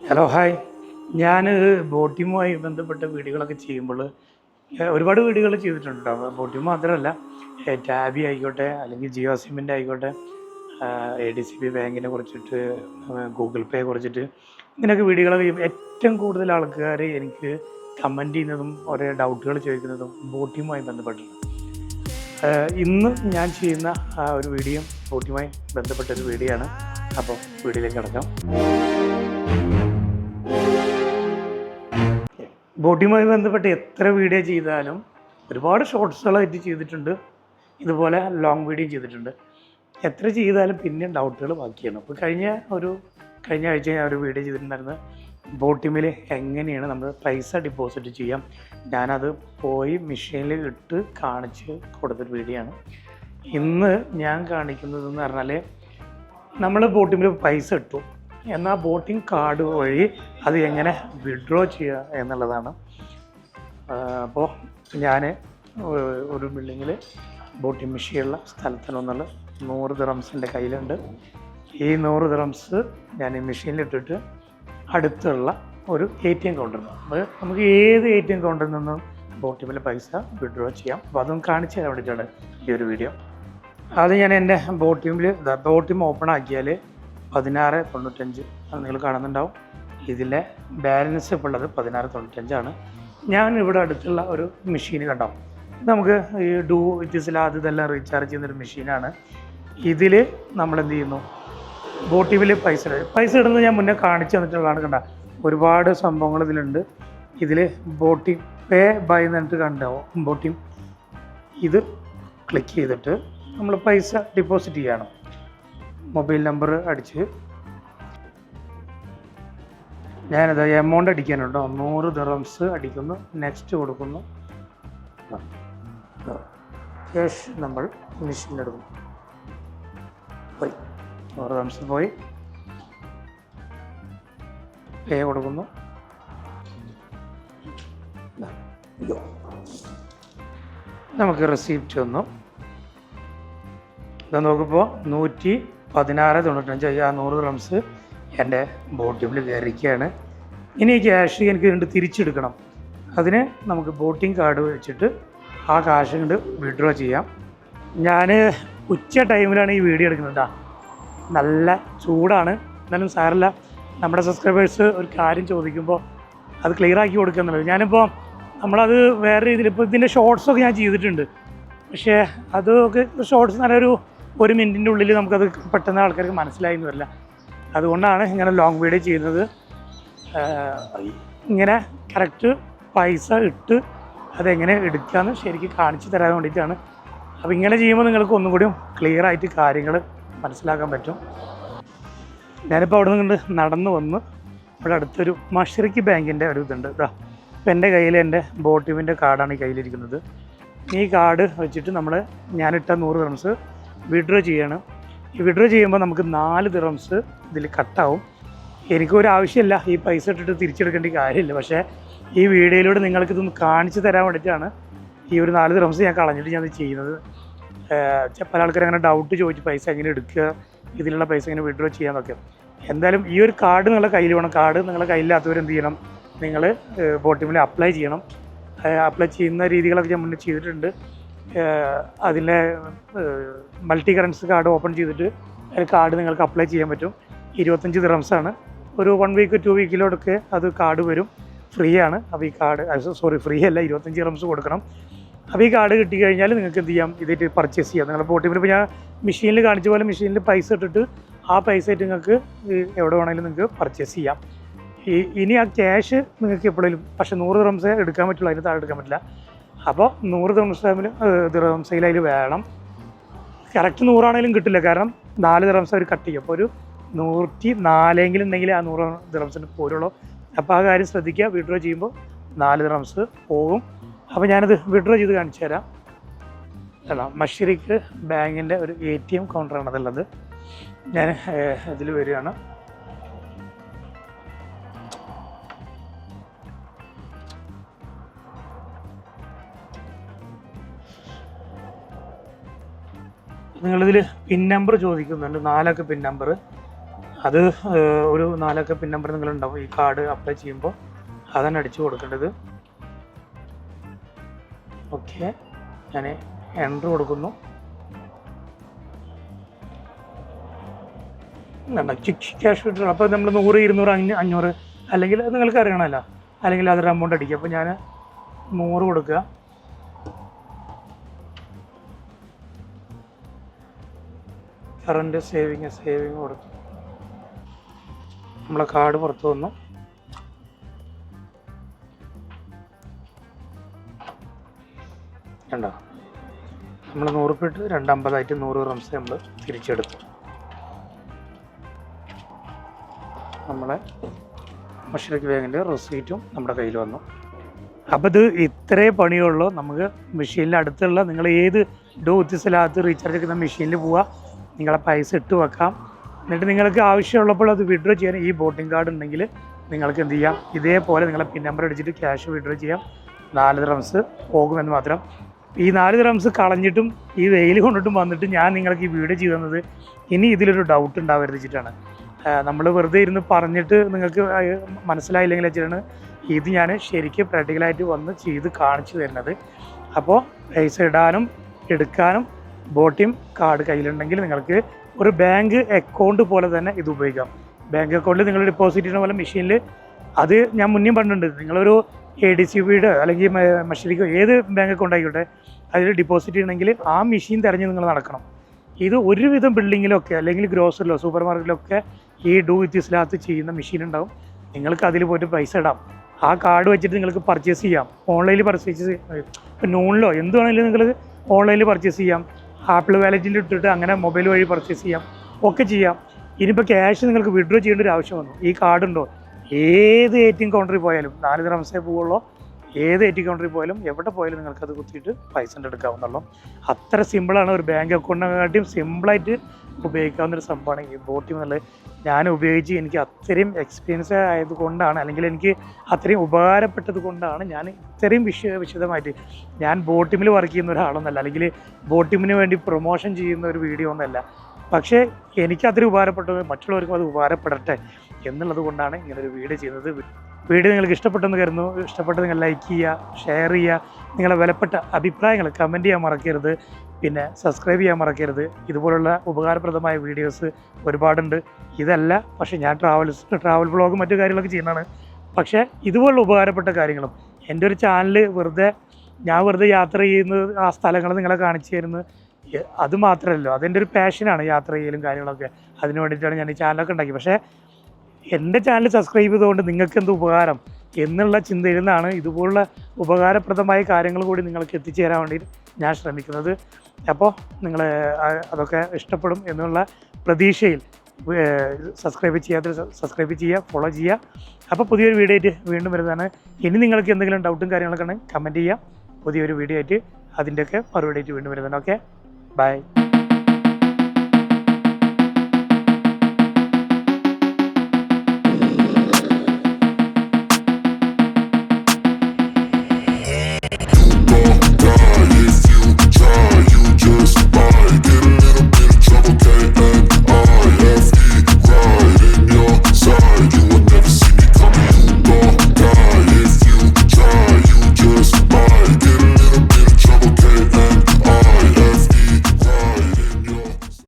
Hello hi ഞാൻ ബോട്ടിമുമായി ബന്ധപ്പെട്ട വീടുകളൊക്കെ ചെയ്യുമ്പോൾ ഒരുപാട് വീടുകൾ ചെയ്തിട്ടുണ്ട്? കേട്ടോ മാത്രമല്ല ടാബി ആയിക്കോട്ടെ അല്ലെങ്കിൽ ജിയോ സിമ്മിന്റെ ആയിക്കോട്ടെ എ ഡി സി ബി ബാങ്കിനെ കുറിച്ചിട്ട് ഗൂഗിൾ പേ കുറിച്ചിട്ട് ഇങ്ങനെയൊക്കെ വീടുകളൊക്കെ ചെയ്യും ഏറ്റവും കൂടുതൽ ആൾക്കാർ എനിക്ക് കമന്റ് ചെയ്യുന്നതും ഓരോ ഡൗട്ടുകൾ ചോദിക്കുന്നതും ബോട്ടിയുമായി ബന്ധപ്പെട്ടിട്ടുണ്ട് ഇന്ന് ഞാൻ ചെയ്യുന്ന ഒരു വീഡിയോ ബോട്ടിയുമായി ബന്ധപ്പെട്ട ഒരു വീഡിയോ ആണ് അപ്പോൾ വീഡിയോയിലേക്ക് കിടക്കാം. ബോട്ടിയുമായി ബന്ധപ്പെട്ട് എത്ര വീഡിയോ ചെയ്താലും ഒരുപാട് ഷോർട്സുകളായിട്ട് ചെയ്തിട്ടുണ്ട്. ഇതുപോലെ ലോങ് വീഡിയോ ചെയ്തിട്ടുണ്ട്. എത്ര ചെയ്താലും പിന്നെ ഡൗട്ടുകൾ ബാക്കിയാണ്. അപ്പോൾ കഴിഞ്ഞ ഒരു കഴിഞ്ഞ ആഴ്ച ഞാൻ ഒരു വീഡിയോ ചെയ്തിട്ടുണ്ടായിരുന്നു. ബോട്ടിമിൽ എങ്ങനെയാണ് നമ്മൾ പൈസ ഡിപ്പോസിറ്റ് ചെയ്യാം? ഞാനത് പോയി മെഷീനിൽ ഇട്ട് കാണിച്ച് കൊടുത്തൊരു വീഡിയോ ആണ്. ഇന്ന് ഞാൻ കാണിക്കുന്നതെന്ന് പറഞ്ഞാൽ നമ്മൾ ബോട്ടിമിൽ പൈസ ഇട്ടു. എന്നാൽ ബോട്ടിംഗ് കാർഡ് വഴി അത് എങ്ങനെ വിഡ്രോ ചെയ്യുക എന്നുള്ളതാണ്. അപ്പോൾ ഞാൻ ഒരു ബിൽഡിങ്ങിൽ ബോട്ടിംഗ് മെഷീനുള്ള സ്ഥലത്തിനൊന്നുള്ള നൂറ് ദിറംസ് എന്റെ കയ്യിലുണ്ട്. ഈ നൂറ് ദിറംസ് ഞാൻ ഈ മെഷീനിലിട്ടിട്ട് അടുത്തുള്ള ഒരു എ ടി എം കൗണ്ടറിൽ നിന്ന്. നമുക്ക് ഏത് എ ടി എം കൗണ്ടറിൽ നിന്നും ബോട്ടിമിലെ പൈസ വിഡ്രോ ചെയ്യാം. അപ്പോൾ അതും കാണിച്ചു തരാൻ വേണ്ടിയിട്ടാണ് ഈ ഒരു വീഡിയോ. അത് ഞാൻ എന്റെ ബോട്ടിമിൽ ബോട്ടിം ഓപ്പൺ ആക്കിയാൽ പതിനാറ് തൊണ്ണൂറ്റഞ്ച് നിങ്ങൾ കാണുന്നുണ്ടാവും. ഇതിലെ ബാലൻസ് ഇപ്പോൾ ഉള്ളത് പതിനാറ് തൊണ്ണൂറ്റഞ്ചാണ്. ഞാൻ ഇവിടെ അടുത്തുള്ള ഒരു മെഷീൻ കണ്ടോ? നമുക്ക് ഈ ഡൂ വിറ്റിസിൽ അത് ഇതെല്ലാം റീചാർജ് ചെയ്യുന്നൊരു മെഷീനാണ് ഇതിൽ നമ്മൾ എന്ത് ചെയ്യുന്നു? ബോട്ടിവിൽ പൈസ ഇടും പൈസ ഇടുന്നത് ഞാൻ മുന്നേ കാണിച്ചു തന്നിട്ടുള്ളതാണ് കണ്ട? ഒരുപാട് സംഭവങ്ങൾ ഇതിലുണ്ട്. ഇതിൽ ബോട്ടി പേ ബൈ എന്നിട്ട് കണ്ടാവും ബോട്ടിംഗ് ഇത് ക്ലിക്ക് ചെയ്തിട്ട് നമ്മൾ പൈസ ഡിപ്പോസിറ്റ് ചെയ്യണം. മൊബൈൽ നമ്പർ അടിച്ച്. ഞാനത് എമൗണ്ട് അടിക്കാനുണ്ടോ നൂറ് ദിറംസ് അടിക്കുന്നു. നെക്സ്റ്റ് കൊടുക്കുന്നു. ക്യാഷ് നമ്മൾ മെഷീനിലെടുക്കും പോയി. നൂറ് ദിറംസ് പോയി. പേ കൊടുക്കുന്നു. നമുക്ക് റെസിപ്റ്റ് വന്നു. ഇത് നോക്കുമ്പോൾ നൂറ്റി പതിനാറ് തൊണ്ണൂറ്റഞ്ച് ആ നൂറ് റംസ് എന്റെ ബോട്ടിൽ കയറിക്കുകയാണ് ഇനി ഈ ക്യാഷ് എനിക്ക് രണ്ട് തിരിച്ചെടുക്കണം. അതിന് നമുക്ക് ബോട്ടിംഗ് കാർഡ് വെച്ചിട്ട് ആ കാശ് കണ്ട് വിഡ്രോ ചെയ്യാം. ഞാൻ ഉച്ച ടൈമിലാണ് ഈ വീഡിയോ എടുക്കുന്നത് നല്ല ചൂടാണ്. എന്നാലും സാരല്ല നമ്മുടെ സബ്സ്ക്രൈബേഴ്സ് ഒരു കാര്യം ചോദിക്കുമ്പോൾ അത് ക്ലിയർ ആക്കി കൊടുക്കുന്നുള്ളത് ഞാനിപ്പോൾ നമ്മളത് വേറെ രീതിയിൽ ഇപ്പോൾ ഇതിന്റെ ഷോർട്സൊക്കെ ഞാൻ ചെയ്തിട്ടുണ്ട്. പക്ഷേ അതൊക്കെ ഷോർട്സ് നല്ലൊരു ഒരു മിനിറ്റിന്റെ ഉള്ളിൽ നമുക്കത് പെട്ടെന്ന് ആൾക്കാർക്ക് മനസ്സിലായി എന്ന് വരില്ല. അതുകൊണ്ടാണ് ഇങ്ങനെ ലോങ് വീഡിയോ ചെയ്യുന്നത്. ഇങ്ങനെ കറക്റ്റ് പൈസ ഇട്ട് അതെങ്ങനെ എടുക്കാമെന്ന് ശരിക്കും കാണിച്ചു തരാൻ വേണ്ടിയിട്ടാണ്. അപ്പോൾ ഇങ്ങനെ ചെയ്യുമ്പോൾ നിങ്ങൾക്ക് ഒന്നും കൂടിയും ക്ലിയർ ആയിട്ട് കാര്യങ്ങൾ മനസ്സിലാക്കാൻ പറ്റും. ഞാനിപ്പോൾ അവിടെ നിന്ന് നടന്നു വന്ന് ഇവിടെ അടുത്തൊരു മഷറിക്ക് ബാങ്കിന്റെ ഒരു ഇതുണ്ട്. ഇതാ ഇപ്പം എന്റെ കയ്യിൽ എന്റെ ബോട്ടിമിന്റെ കാർഡാണ് ഈ കയ്യിലിരിക്കുന്നത്. ഈ കാർഡ് വെച്ചിട്ട് നമ്മൾ ഞാനിട്ട നൂറ് ദിറംസ് വിഡ്രോ ചെയ്യണം. വിഡ്രോ ചെയ്യുമ്പോൾ നമുക്ക് നാല് ദിറംസ് ഇതിൽ കട്ടാവും. എനിക്കൊരു ആവശ്യമില്ല ഈ പൈസ ഇട്ടിട്ട് തിരിച്ചെടുക്കേണ്ട കാര്യമില്ല. പക്ഷേ ഈ വീഡിയോയിലൂടെ നിങ്ങൾക്ക് ഇതൊന്ന് കാണിച്ചു തരാൻ വേണ്ടിയിട്ടാണ് ഈ ഒരു നാല് ദിറംസ് ഞാൻ കളഞ്ഞിട്ട് ഞാൻ ചെയ്യുന്നത്. പല ആൾക്കാർ അങ്ങനെ ഡൗട്ട് ചോദിച്ച് പൈസ എങ്ങനെ എടുക്കുക ഇതിലുള്ള പൈസ എങ്ങനെ വിഡ്രോ ചെയ്യാന്നൊക്കെ. എന്തായാലും ഈ ഒരു കാർഡ് നിങ്ങളുടെ കയ്യിൽ വേണം. കാർഡ് നിങ്ങളുടെ കയ്യിലാത്തവർ എന്ത് ചെയ്യണം? നിങ്ങൾ ബോട്ടിമിൽ അപ്ലൈ ചെയ്യണം. അപ്ലൈ ചെയ്യുന്ന രീതികളൊക്കെ ഞാൻ മുന്നേ ചെയ്തിട്ടുണ്ട്. അതിലെ മൾട്ടി കറൻസി കാർഡ് ഓപ്പൺ ചെയ്തിട്ട് കാർഡ് നിങ്ങൾക്ക് അപ്ലൈ ചെയ്യാൻ പറ്റും. ഇരുപത്തഞ്ച് ദിറംസാണ് ഒരു വൺ വീക്ക് ടു വീക്കിലോടൊക്കെ അത് കാർഡ് വരും. ഫ്രീ ആണ്. അപ്പോൾ ഈ കാർഡ് സോറി ഫ്രീ അല്ല ഇരുപത്തഞ്ച് റംസ് കൊടുക്കണം. അപ്പോൾ ഈ കാർഡ് കിട്ടിക്കഴിഞ്ഞാൽ നിങ്ങൾക്ക് എന്ത് ചെയ്യാം? ഇതായിട്ട് പർച്ചേസ് ചെയ്യാം. നിങ്ങൾ പോട്ടി ഇപ്പോൾ ഞാൻ മെഷീനിൽ കാണിച്ച പോലെ മെഷീനിൽ പൈസ ഇട്ടിട്ട് ആ പൈസ ആയിട്ട് നിങ്ങൾക്ക് എവിടെ വേണമെങ്കിലും നിങ്ങൾക്ക് പർച്ചേസ് ചെയ്യാം. ഇനി ആ ക്യാഷ് നിങ്ങൾക്ക് എപ്പോഴെങ്കിലും പക്ഷേ നൂറ് റംസ് എടുക്കാൻ പറ്റുള്ളൂ അതിന് താഴെ എടുക്കാൻ പറ്റില്ല. അപ്പോൾ നൂറ് ദിറംസിൽ ദിറംസയിൽ അതിൽ വേണം. കറക്റ്റ് നൂറാണെങ്കിലും കിട്ടില്ല. കാരണം നാല് ദിറംസ് അവർ കട്ട് ചെയ്യും. അപ്പോൾ ഒരു നൂറ്റി നാലെങ്കിലും ഉണ്ടെങ്കിൽ ആ നൂറ് ദിറംസിന് പോരുള്ളൂ. അപ്പോൾ ആ കാര്യം ശ്രദ്ധിക്കുക. വിഡ്രോ ചെയ്യുമ്പോൾ നാല് ദിറംസ് പോകും. അപ്പോൾ ഞാനത് വിഡ്രോ ചെയ്ത് കാണിച്ചു തരാം. അല്ല മഷിരിക്ക് ബാങ്കിന്റെ ഒരു എ ടി എം കൗണ്ടറാണ് അതുള്ളത് ഞാൻ ഇതിൽ വരികയാണ്. നിങ്ങളിതിൽ പിൻ നമ്പർ ചോദിക്കുന്നുണ്ട്. നാലക്ക പിൻ നമ്പർ അത് ഒരു നാലക്ക പിൻ നമ്പർ നിങ്ങളുണ്ടാവും. ഈ കാർഡ് അപ്ലൈ ചെയ്യുമ്പോൾ അതന്നെ അടിച്ചു കൊടുക്കേണ്ടത്. ഓക്കെ ഞാൻ എന്റർ കൊടുക്കുന്നു. ക്യാഷ് വിഡ്രോൾ അപ്പോൾ നമ്മൾ നൂറ് ഇരുന്നൂറ് അഞ്ഞൂ അഞ്ഞൂറ് അല്ലെങ്കിൽ നിങ്ങൾക്ക് അറിയണമല്ലോ അല്ലെങ്കിൽ അതൊരു എമൗണ്ട് അടിക്കുക. അപ്പോൾ ഞാൻ നൂറ് കൊടുക്കുക. കറണ്ട് സേവിങ് സേവിങ് കൊടുത്തു. നമ്മളെ കാർഡ് പുറത്തു വന്നു. കണ്ടോ? നമ്മൾ നൂറുപ്പിട്ട് രണ്ടമ്പതായിട്ട് നൂറ് റംസ് നമ്മൾ തിരിച്ചെടുത്തു. നമ്മളെ മഷറക്ക് ബാങ്കിന്റെ റെസീറ്റും നമ്മുടെ കയ്യിൽ വന്നു. അപ്പോൾ ഇത് ഇത്രേ പണിയുള്ളൂ നമുക്ക് മെഷീനിൽ അടുത്തുള്ള നിങ്ങൾ ഏത് ഡോ ഉത്തിസലാത്ത് റീചാർജ് ചെയ്യുന്ന മെഷീനിൽ പോവുക നിങ്ങളെ പൈസ ഇട്ട് വെക്കാം. എന്നിട്ട് നിങ്ങൾക്ക് ആവശ്യമുള്ളപ്പോൾ അത് വിഡ്രോ ചെയ്യാൻ ഈ ബോട്ടിംഗ് കാർഡ് ഉണ്ടെങ്കിൽ നിങ്ങൾക്ക് എന്ത് ചെയ്യാം? ഇതേപോലെ നിങ്ങളെ പിൻ നമ്പർ അടിച്ചിട്ട് ക്യാഷ് വിഡ്രോ ചെയ്യാം. നാല് റംസ് പോകുമെന്ന് മാത്രം. ഈ നാല് റംസ് കളഞ്ഞിട്ടും ഈ വെയിൽ കൊണ്ടിട്ടും വന്നിട്ട് ഞാൻ നിങ്ങൾക്ക് ഈ വീഡിയോ ചെയ്യുന്നത് ഇനി ഇതിലൊരു ഡൗട്ട് ഉണ്ടാവരുത് വെച്ചിട്ടാണ്. നമ്മൾ വെറുതെ ഇരുന്ന് പറഞ്ഞിട്ട് നിങ്ങൾക്ക് മനസ്സിലായില്ലെങ്കിൽ വെച്ചിട്ടാണ് ഇത് ഞാൻ ശരിക്കും പ്രാക്ടിക്കലായിട്ട് വന്ന് ചെയ്ത് കാണിച്ചു തരുന്നത്. അപ്പോൾ പൈസ ഇടാനും എടുക്കാനും ബോട്ടിം കാർഡ് കയ്യിലുണ്ടെങ്കിൽ നിങ്ങൾക്ക് ഒരു ബാങ്ക് അക്കൗണ്ട് പോലെ തന്നെ ഇത് ഉപയോഗിക്കാം. ബാങ്ക് അക്കൗണ്ടിൽ നിങ്ങൾ ഡിപ്പോസിറ്റ് ചെയ്യുന്ന പോലെ മെഷീനിൽ അത് ഞാൻ മുന്നേ പറഞ്ഞിട്ടുണ്ട്. നിങ്ങളൊരു എ ഡി സി ബിയുടെ അല്ലെങ്കിൽ മഷരിക്കോ ഏത് ബാങ്ക് അക്കൗണ്ട് ആയിക്കോട്ടെ അതിൽ ഡിപ്പോസിറ്റ് ചെയ്യണമെങ്കിൽ ആ മെഷീൻ തിരഞ്ഞ് നിങ്ങൾ നടക്കണം. ഇത് ഒരുവിധം ബിൽഡിങ്ങിലൊക്കെ അല്ലെങ്കിൽ ഗ്രോസറിലോ സൂപ്പർ മാർക്കറ്റിലൊക്കെ ഈ ഡു വിത്ത് ഇസ്ലാത്ത് ചെയ്യുന്ന മെഷീൻ ഉണ്ടാവും. നിങ്ങൾക്ക് അതിൽ പോയിട്ട് പൈസ ഇടാം. ആ കാർഡ് വെച്ചിട്ട് നിങ്ങൾക്ക് പർച്ചേസ് ചെയ്യാം. ഓൺലൈനിൽ പർച്ചേസ് ഇപ്പം നൂണിലോ എന്തുവാണെങ്കിലും നിങ്ങൾ ഓൺലൈനിൽ പർച്ചേസ് ചെയ്യാം. ആപ്പിൾ വാലറ്റിൽ ഇട്ടിട്ട് അങ്ങനെ മൊബൈൽ വഴി പർച്ചേസ് ചെയ്യാം. ഒക്കെ ചെയ്യാം. ഇനിയിപ്പോൾ ക്യാഷ് നിങ്ങൾക്ക് വിഡ്രോ ചെയ്യേണ്ട ഒരു ആവശ്യം വന്നു. ഈ കാർഡ് ഉണ്ടോ? ഏത് എ ടി എം കൗണ്ടറിൽ പോയാലും നാല് ദിവസമേ പോവുള്ളൂ. ഏത് എ ടി കൗണ്ടറിൽ പോയാലും എവിടെ പോയാലും നിങ്ങൾക്ക് അത് കുത്തിയിട്ട് പൈസ എടുക്കാവുന്നുള്ളൂ അത്ര സിമ്പിളാണ് ഒരു ബാങ്ക് അക്കൗണ്ടിനെക്കാട്ടിയും സിമ്പിളായിട്ട് ഉപയോഗിക്കാവുന്ന ഒരു സംഭവമാണ് ഈ ബോട്ടിം എന്നുള്ളത് ഞാൻ ഉപയോഗിച്ച് എനിക്ക് അത്രയും എക്സ്പീരിയൻസ് ആയതുകൊണ്ടാണ് അല്ലെങ്കിൽ എനിക്ക് അത്രയും ഉപകാരപ്പെട്ടത് കൊണ്ടാണ് ഞാൻ ഇത്രയും വിശ വിശദമായിട്ട് ഞാൻ ബോട്ടിമിൽ വർക്ക് ചെയ്യുന്ന ഒരാളൊന്നല്ല അല്ലെങ്കിൽ ബോട്ടിമിന് വേണ്ടി പ്രൊമോഷൻ ചെയ്യുന്ന ഒരു വീഡിയോ ഒന്നല്ല. പക്ഷേ എനിക്ക് അത്രയും ഉപകാരപ്പെട്ടത് മറ്റുള്ളവർക്കും അത് ഉപകാരപ്പെടട്ടെ എന്നുള്ളത് കൊണ്ടാണ് ഇങ്ങനൊരു വീഡിയോ ചെയ്യുന്നത്. വീഡിയോ നിങ്ങൾക്ക് ഇഷ്ടപ്പെട്ടെന്ന് കരുതുന്നു. ഇഷ്ടപ്പെട്ട് നിങ്ങൾ ലൈക്ക് ചെയ്യുക ഷെയർ ചെയ്യുക. നിങ്ങളെ വിലപ്പെട്ട അഭിപ്രായങ്ങൾ കമന്റ് ചെയ്യാൻ മറക്കരുത്. പിന്നെ സബ്സ്ക്രൈബ് ചെയ്യാൻ മറക്കരുത്. ഇതുപോലുള്ള ഉപകാരപ്രദമായ വീഡിയോസ് ഒരുപാടുണ്ട്. ഇതല്ല പക്ഷേ ഞാൻ ട്രാവൽസ് ട്രാവൽ ബ്ലോഗും മറ്റു കാര്യങ്ങളൊക്കെ ചെയ്യുന്നതാണ്. പക്ഷേ ഇതുപോലുള്ള ഉപകാരപ്പെട്ട കാര്യങ്ങളും എന്റെ ഒരു ചാനൽ വെറുതെ ഞാൻ വെറുതെ യാത്ര ചെയ്യുന്ന ആ സ്ഥലങ്ങൾ നിങ്ങളെ കാണിച്ചു തരുന്നത് അത് മാത്രമല്ലോ അതെന്റെ ഒരു പാഷനാണ് യാത്ര ചെയ്യലും കാര്യങ്ങളൊക്കെ. അതിന് വേണ്ടിയിട്ടാണ് ഞാൻ ഈ ചാനലൊക്കെ ഉണ്ടാക്കി പക്ഷേ എന്റെ ചാനൽ സബ്സ്ക്രൈബ് ചെയ്തുകൊണ്ട് നിങ്ങൾക്ക് എന്ത് ഉപകാരം എന്നുള്ള ചിന്തയിൽ നിന്നാണ് ഇതുപോലുള്ള ഉപകാരപ്രദമായ കാര്യങ്ങൾ കൂടി നിങ്ങൾക്ക് എത്തിച്ചേരാൻ വേണ്ടി ഞാൻ ശ്രമിക്കുന്നത്. അപ്പോൾ നിങ്ങൾ അതൊക്കെ ഇഷ്ടപ്പെടും എന്നുള്ള പ്രതീക്ഷയിൽ സബ്സ്ക്രൈബ് ചെയ്യാത്ത സബ്സ്ക്രൈബ് ചെയ്യുക ഫോളോ ചെയ്യുക. അപ്പോൾ പുതിയൊരു വീഡിയോ ആയിട്ട് വീണ്ടും വരുന്നതാണ്. ഇനി നിങ്ങൾക്ക് എന്തെങ്കിലും ഡൗട്ടും കാര്യങ്ങളൊക്കെ ഉണ്ടെങ്കിൽ കമന്റ് ചെയ്യുക. പുതിയൊരു വീഡിയോ ആയിട്ട് അതിന്റെയൊക്കെ മറുപടി ആയിട്ട് വീണ്ടും വരുന്നതാണ്. Okay bye